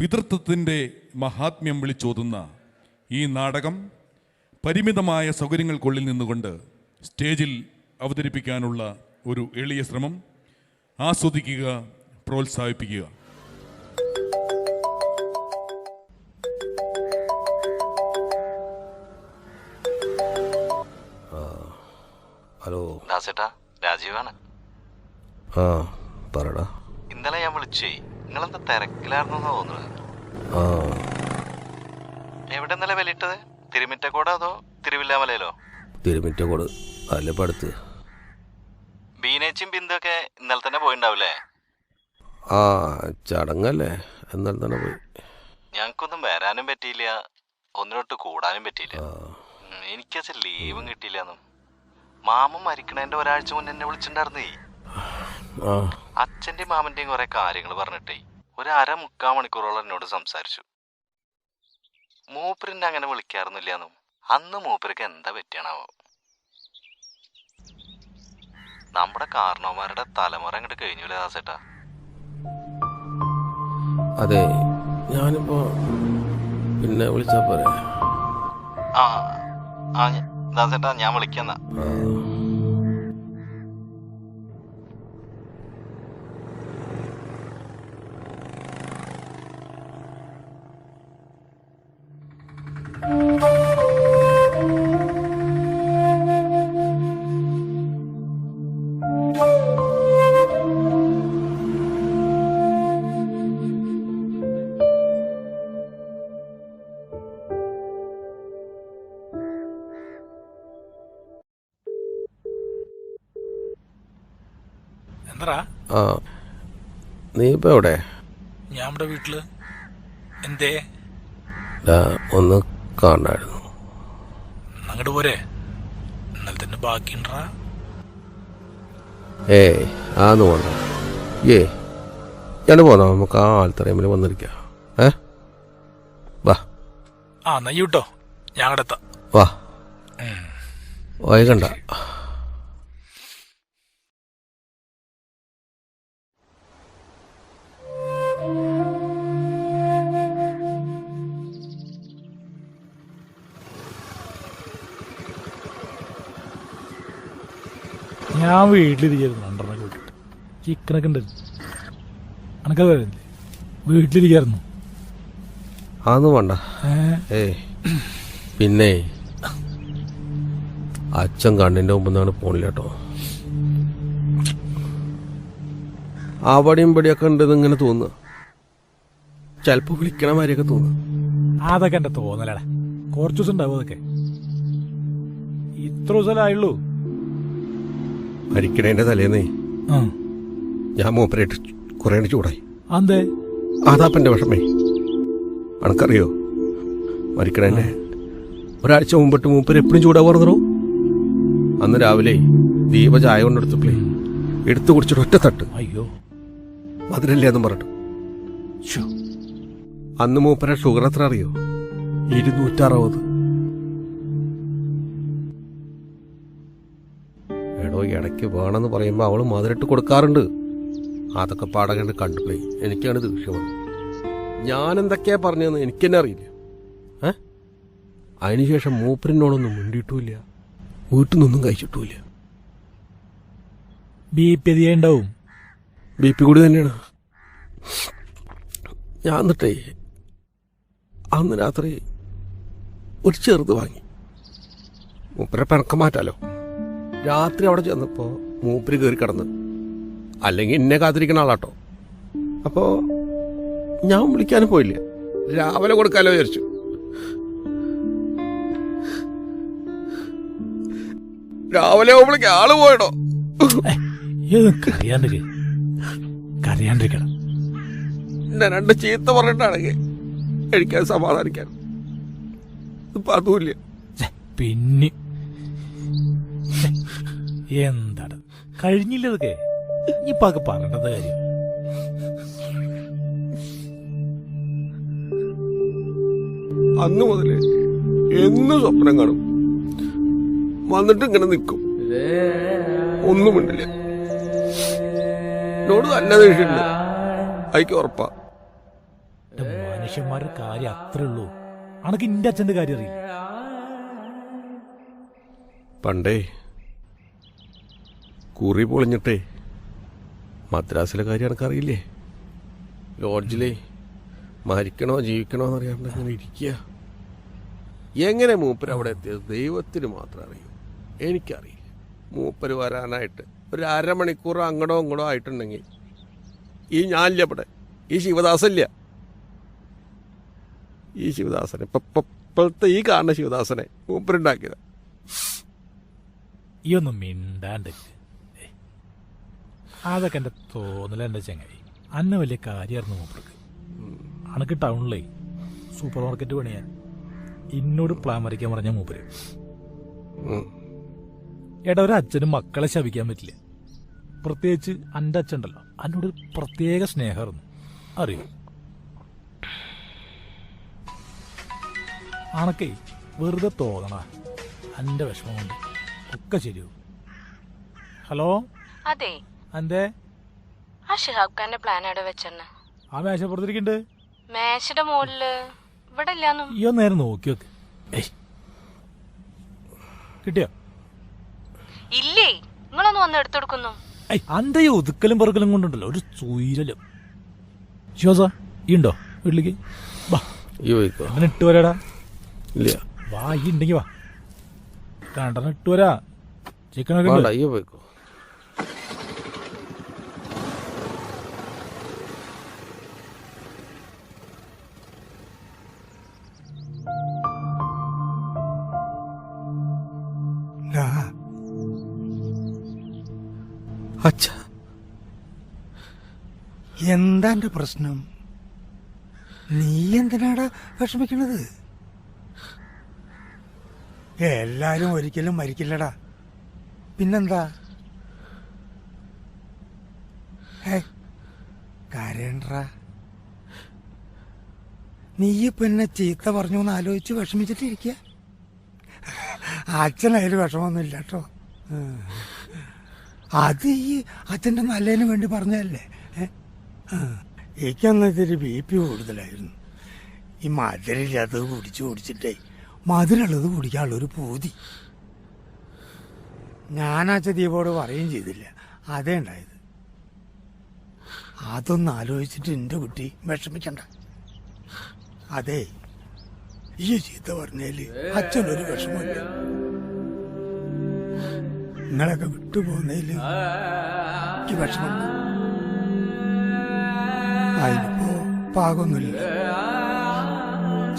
പിതൃത്വത്തിന്റെ മഹാത്മ്യം വിളിച്ചോതുന്ന ഈ നാടകം പരിമിതമായ സൗകര്യങ്ങൾക്കുള്ളിൽ നിന്നുകൊണ്ട് സ്റ്റേജിൽ അവതരിപ്പിക്കാനുള്ള ഒരു എളിയ ശ്രമം ആസ്വദിക്കുക പ്രോത്സാഹിപ്പിക്കുക. ഹലോ. ദാസേട്ടാ രാജീവാണ്. ആ പറടാ. ഇന്നലെ ഞാൻ വിളിച്ചേ നിങ്ങളെന്താ തിരക്കിലായിരുന്നു തോന്നുന്നത്? എവിടെ ഇന്നലെ വിലയിട്ടത് തിരുമിറ്റക്കോടോ അതോ തിരുവില്ലാമലയിലോ? തിരുമിറ്റക്കോട് അല്ല പടുത്ത്. ബീനേച്ചും ബിന്ദുവൊക്കെ ഇന്നലെ തന്നെ പോയിണ്ടാവില്ലേ ആ ചടങ്ങല്ലേ. എന്നാൽ തന്നെ പോയി. ഞങ്ങൾക്കൊന്നും വരാനും പറ്റിയില്ല. ഒന്നിനോട്ട് കൂടാനും പറ്റിയില്ല. എനിക്കച്ച ലീവും കിട്ടിയില്ലെന്നും. മാമൻ മരിക്കണേന്റെ ഒരാഴ്ച മുന്നേ എന്നെ വിളിച്ചിട്ടുണ്ടായിരുന്നേ. അച്ഛന്റെയും മാമന്റെയും കുറെ കാര്യങ്ങൾ പറഞ്ഞിട്ടേ. ഒരു അര മുക്കാൽ മണിക്കൂറോളം എന്നോട് സംസാരിച്ചു. മൂപ്പരിന്റെ അങ്ങനെ വിളിക്കാറൊന്നുമില്ലാന്നും അന്ന് മൂപ്പർക്ക് എന്താ പറ്റിയാണാവോ? നമ്മുടെ കാരണവന്മാരുടെ തലമുറ അങ്ങോട്ട് കഴിഞ്ഞില്ല ദാസേട്ടാ? അതെ ഞാനിപ്പോ പിന്നെ വിളിച്ചാ പോരെ? ആ ആ ദാസേട്ടാ ഞാൻ വിളിക്കുന്ന. ആ. നീ ഇപ്പൊ എവിടെ? ഞാൻ ഇവിടെ വീട്ടിൽ. എന്തേ? ദാ, ഒന്ന് കാണായിരുന്നു. അങ്ങോട്ട് പോരെ. ഇന്നലെ തന്നെ ബാക്കിണ്ടാ ഏയ് ആന്ന് പോണ്ട. ഏ ഞാൻ പോന്നോ? നമുക്ക് ആ ആൾത്തറയിൽ വന്നിരിക്കാം. ഏ? വാ. ആ എന്നാ ഈ വിട്ടോ. ഞാൻ അവിടെ എത്താം. വാ. വൈകണ്ട. ഞാൻ വീട്ടിലിരിക്കുന്നു. രണ്ടെണ്ണം കൂട്ടിട്ട് ചിക്കനൊക്കെ ഉണ്ടായിരുന്നു അനക്കത് വരുന്നില്ലേ വീട്ടിലിരിക്കായിരുന്നു. അതൊന്നും വേണ്ട. ഏ? പിന്നെ അച്ഛൻ കണ്ണിന്റെ മുമ്പ് നിന്നാണ് പോണില്ല കേട്ടോ. അവിടെയും ഇവിടെയൊക്കെ ഉണ്ടെന്ന് ഇങ്ങനെ തോന്നുക ചിലപ്പോ വിളിക്കണ മാതിരിയൊക്കെ തോന്നുക അതൊക്കെ എന്റെ തോന്നലടാ കുറച്ചു ദിവസം ഉണ്ടാവും അതൊക്കെ. ഇത്ര ദിവസമല്ലായുള്ളൂ മരിക്കണേന്റെ തലേന്നേ ഞാൻ മൂപ്പരായിട്ട് കുറേ ചൂടായി. അന്തേ അതാപ്പന്റെ വിഷമേ. അണക്കറിയോ മരിക്കണേന്റെ ഒരാഴ്ച മുമ്പിട്ട് മൂപ്പര് എപ്പോഴും ചൂടാ പറഞ്ഞോ അന്ന് രാവിലെ ദീപ ചായ കൊണ്ടെടുത്തപ്പോഴേ എടുത്തു കുടിച്ചിട്ട് ഒറ്റ തട്ട്. അയ്യോ. മധുരല്ലേ എന്നും പറഞ്ഞു. അന്ന് മൂപ്പര ഷുഗർ എത്ര അറിയോ? ഇരുന്നൂറ്ററുപത്. എടോ ഇടയ്ക്ക് വേണമെന്ന് പറയുമ്പോൾ അവൾ മധുരട്ട് കൊടുക്കാറുണ്ട്. അതൊക്കെ പാടകണ്ട് കണ്ടുപോയി എനിക്കാണ് ദേഷ്യം ഞാൻ എന്തൊക്കെയാ പറഞ്ഞതെന്ന് എനിക്കെന്നെ അറിയില്ല. ഏ? അതിനുശേഷം മൂപ്പരിനോടൊന്നും മുണ്ടിയിട്ടുമില്ല. വീട്ടിൽ നിന്നൊന്നും കഴിച്ചിട്ടുമില്ല. ബി പി അധികം ഉണ്ടാവും ബി പി കൂടി തന്നെയാണ്. ഞാൻ എന്നിട്ടേ അന്ന് രാത്രി ഒരു ചെറുത് വാങ്ങി. മൂപ്പരെ പിണക്കം മാറ്റാലോ? രാത്രി അവിടെ ചെന്നപ്പോൾ മൂപ്പര് കയറി കിടന്ന്. അല്ലെങ്കിൽ എന്നെ കാത്തിരിക്കണ ആളാട്ടോ. അപ്പോൾ ഞാൻ വിളിക്കാനും പോയില്ല. രാവിലെ കൊടുക്കാലോ വിചാരിച്ചു. രാവിലെ ആവുമ്പോഴേക്ക് ആൾ പോയടോ. എന്നെ രണ്ട് ചീത്ത പറഞ്ഞിട്ടാണെങ്കിൽ കഴിക്കാൻ സമാധാനിക്കാൻ. ഇപ്പൊ അതുമില്ല പിന്നെ എന്താണ്? കഴിഞ്ഞില്ല ഇതൊക്കെ പറഞ്ഞത് അതൊക്കെ പറയേണ്ടത് കാര്യം? അന്ന് മുതലേ എന്നും സ്വപ്നം കാണും. വന്നിട്ട് ഇങ്ങനെ നിൽക്കും. ഒന്നും മിണ്ടില്ല. എന്നോട് നല്ല ദേഷ്യമുണ്ട്. അയക്ക് ഉറപ്പാ. മനുഷ്യന്മാരുടെ കാര്യം അത്രേ ഉള്ളൂ. അണക്ക് ഇന്റെ അച്ഛന്റെ കാര്യം അറിയില്ല. പണ്ടേ കുറി പൊളിഞ്ഞിട്ടെ. മദ്രാസിലെ കാര്യം എനിക്കറിയില്ലേ? ലോഡ്ജിലേ മരിക്കണോ ജീവിക്കണോ എന്നറിയാണ്ട് അങ്ങനെ ഇരിക്കുക എങ്ങനെ മൂപ്പര് അവിടെ എത്തിയത്? ദൈവത്തിന് മാത്രം അറിയൂ? എനിക്കറിയില്ല. മൂപ്പര് വരാനായിട്ട് ഒരു അരമണിക്കൂർ അങ്ങടോ ഇങ്ങടോ ആയിട്ടുണ്ടെങ്കിൽ ഈ ഞാനില്ല ഇവിടെ. ഈ ശിവദാസല്ല ഈ ശിവദാസനെ ഇപ്പൊ ഇപ്പൊ- ഇപ്പോഴത്തെ ഈ കാണുന്ന ശിവദാസനെ മൂപ്പരുണ്ടാക്കിയത് ഈ ഒന്നും മിണ്ടാണ്ട് ഏയ്. അതൊക്കെ എന്റെ തോന്നല എന്റെ ചങ്ങായി. അന്ന വലിയ കാര്യമായിരുന്നു മൂപ്പർക്ക്. അണക്ക് ടൗണിലേ സൂപ്പർ മാർക്കറ്റ് പണിയാൻ ഇന്നോട് പ്ലാൻ വരയ്ക്കാൻ പറഞ്ഞ മൂപ്പര്. എടാ ഒരു അച്ഛനും മക്കളെ ശപിക്കാൻ പറ്റില്ല. പ്രത്യേകിച്ച് എന്റെ എന്നോട് ഒരു പ്രത്യേക സ്നേഹമായിരുന്നു അറിയോ? അണക്കേ വെറുതെ തോന്നണ വിഷമം കൊണ്ട് ഒക്കെ ശരിയാവും. ഹലോ? അതെ. അന്റെ ആ ഷിഹാബ് ഖാന്റെ പ്ലാൻ അവിടെ വെച്ചെന്ന്? ആ മേശപ്പുറത്തിരിക്കണ്ട് മേശയുടെ മുകളിൽ ഇവിടെ ഇല്ലാന്നും? അയ്യോ നേരെ നോക്കി കിട്ടിയോ? ഇല്ലേ? നിങ്ങളൊന്ന് വന്ന് എടുത്തെടുക്കുന്നു ഏയ് അന്റെ ഈ ഒതുക്കലും പെറുക്കലും കൊണ്ടുണ്ടല്ലോ. ഒരു സൂര്യലും ശിവസ ഈ ഉണ്ടോ വീട്ടിലേക്ക്? വാ. അങ്ങനെ ഇട്ട് വരാടാ. ഇല്ല. വാ ഈ ഉണ്ടെങ്കി വാ. രണ്ടെണ്ണം ഇട്ട് വരാ. ചിക്കനൊക്കെ അച്ഛ. എന്താ എന്റെ പ്രശ്നം? നീ എന്തിനാടാ വിഷമിക്കണത്? എല്ലാരും ഒരിക്കലും മരിക്കില്ലടാ. പിന്നെന്താ? കരയണ്ടാ? നീ ഇപ്പൊ എന്നെ ചീത്ത പറഞ്ഞു എന്ന് ആലോചിച്ച് വിഷമിച്ചിട്ടിരിക്കുക അച്ഛനതിൽ വിഷമമൊന്നുമില്ല കേട്ടോ. അത് ഈ അച്ഛന്റെ നല്ലതിന് വേണ്ടി പറഞ്ഞതല്ലേ. എനിക്കന്ന് ഇത്തിരി ബി പി കൂടുതലായിരുന്നു. ഈ മധുരമില്ലാത്തത് കുടിച്ച് കുടിച്ചിട്ടേ. മധുരമുള്ളത് കുടിക്കാനുള്ളൊരു പൂതി. ഞാനാച്ച ദീപോട് പറയുകയും ചെയ്തില്ല. അതേ ഉണ്ടായത്. അതൊന്ന് ആലോചിച്ചിട്ട് എന്റെ കുട്ടി വിഷമിക്കണ്ട. അതെ. ഈ ചീത്ത പറഞ്ഞേൽ അച്ഛനൊരു വിഷമമില്ല. നിങ്ങളൊക്കെ വിട്ടുപോകുന്നതിൽ എനിക്ക് വിഷമം അതിനിപ്പോ പാകൊന്നുമില്ല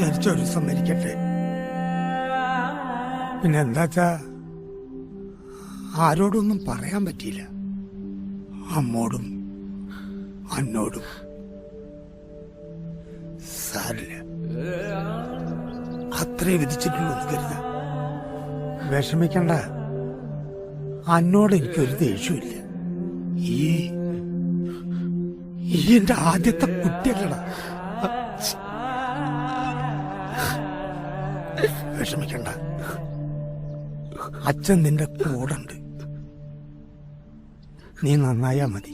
ചരിച്ചൊരു മരിക്കട്ടെ. പിന്നെ എന്താച്ചാ ആരോടൊന്നും പറയാൻ പറ്റിയില്ല. അമ്മോടും അന്നോടും. സാരില്ല. അത്രേ വിധിച്ചിട്ടുള്ളൂ കരുത. വിഷമിക്കണ്ട. അന്നോട് എനിക്കൊരു ദേഷ്യമില്ല ഈ ഈ എന്റെ ആദ്യത്തെ കുട്ടിയല്ലടാ. വിഷമിക്കണ്ട. അച്ഛൻ നിന്റെ കൂടെ നീ നന്നായാ മതി.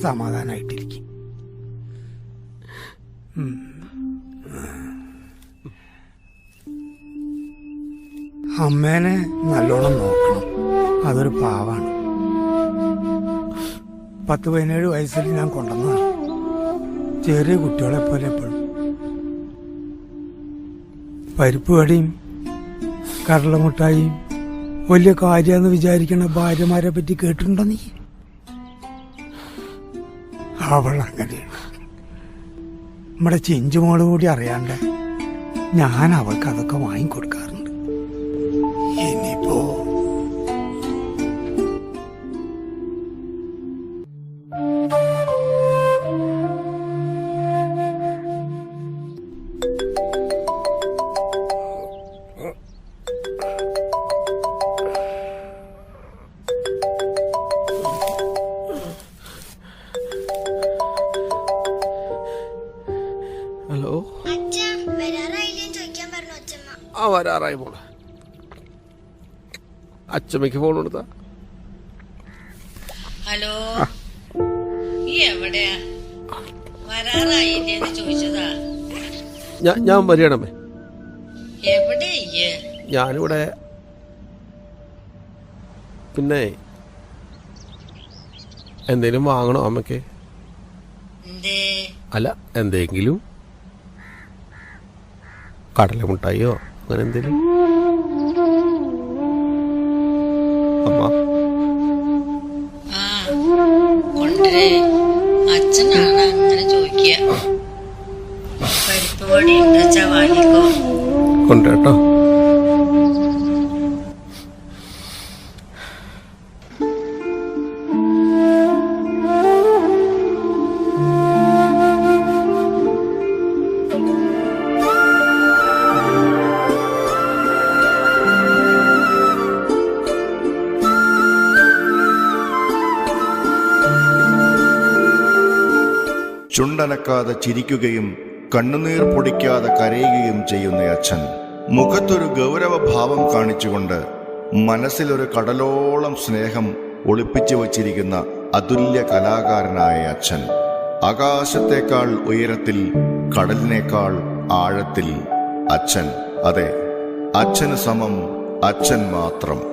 സമാധാനായിട്ടിരിക്കും. അമ്മേനെ നല്ലോണം നോക്കണം. അതൊരു പാവാണ്. പത്ത് പതിനേഴ് വയസ്സിൽ ഞാൻ കൊണ്ടുവന്നതാണ്. ചെറിയ കുട്ടികളെ പോലെ എപ്പോഴും. പരിപ്പ് കടിയും കടലമുട്ടായും വലിയ കാര്യമെന്ന് വിചാരിക്കണ ഭാര്യമാരെ പറ്റി കേട്ടിട്ടുണ്ടോ നീ? അവൾ അങ്ങനെയാണ്. നമ്മുടെ ചിഞ്ചുമോൾ കൂടി അറിയാണ്ട് ഞാൻ അവൾക്ക് അതൊക്കെ വാങ്ങിക്കൊടുക്കാറുണ്ട് ആ വരാറായി മോളെ. അച്ചമ്മയ്ക്ക് ഫോൺ കൊടുത്താ. ഹലോ? എവിടെയാ? വരാറായില്ലേന്ന് ചോദിച്ചതാ. ഞാൻ വരികയാണമ്മേ? ഞാനിവിടെ പിന്നെ എന്തേലും വാങ്ങണോ അമ്മയ്ക്ക് അല്ല എന്തെങ്കിലും. കടല മുട്ടായിയോ അങ്ങനെ എന്തേലും അമ്മ അച്ഛനാണ് അങ്ങനെ ചോദിക്കുക. പരിപ്പ് പൊടി വാങ്ങിക്കോ. കൊണ്ടുവരട്ടോ. ചുണ്ടനക്കാതെ ചിരിക്കുകയും കണ്ണുനീർ പൊടിക്കാതെ കരയുകയും ചെയ്യുന്ന അച്ഛൻ. മുഖത്തൊരു ഗൗരവഭാവം കാണിച്ചുകൊണ്ട് മനസ്സിലൊരു കടലോളം സ്നേഹം ഒളിപ്പിച്ചു വച്ചിരിക്കുന്ന അതുല്യ കലാകാരനായ അച്ഛൻ. ആകാശത്തേക്കാൾ ഉയരത്തിൽ കടലിനേക്കാൾ ആഴത്തിൽ അച്ഛൻ. അതെ അച്ഛന് സമം അച്ഛൻ മാത്രം.